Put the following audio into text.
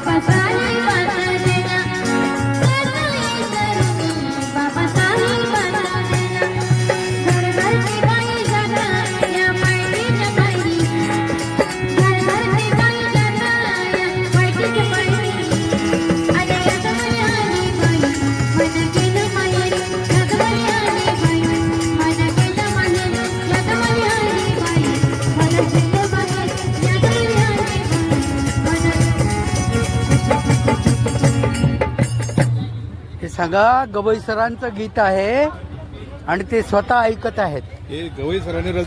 pasar. सांगा गवई सरांचं गीत आहे आणि ते स्वतः ऐकत आहेत. हे गवई सरांनी रच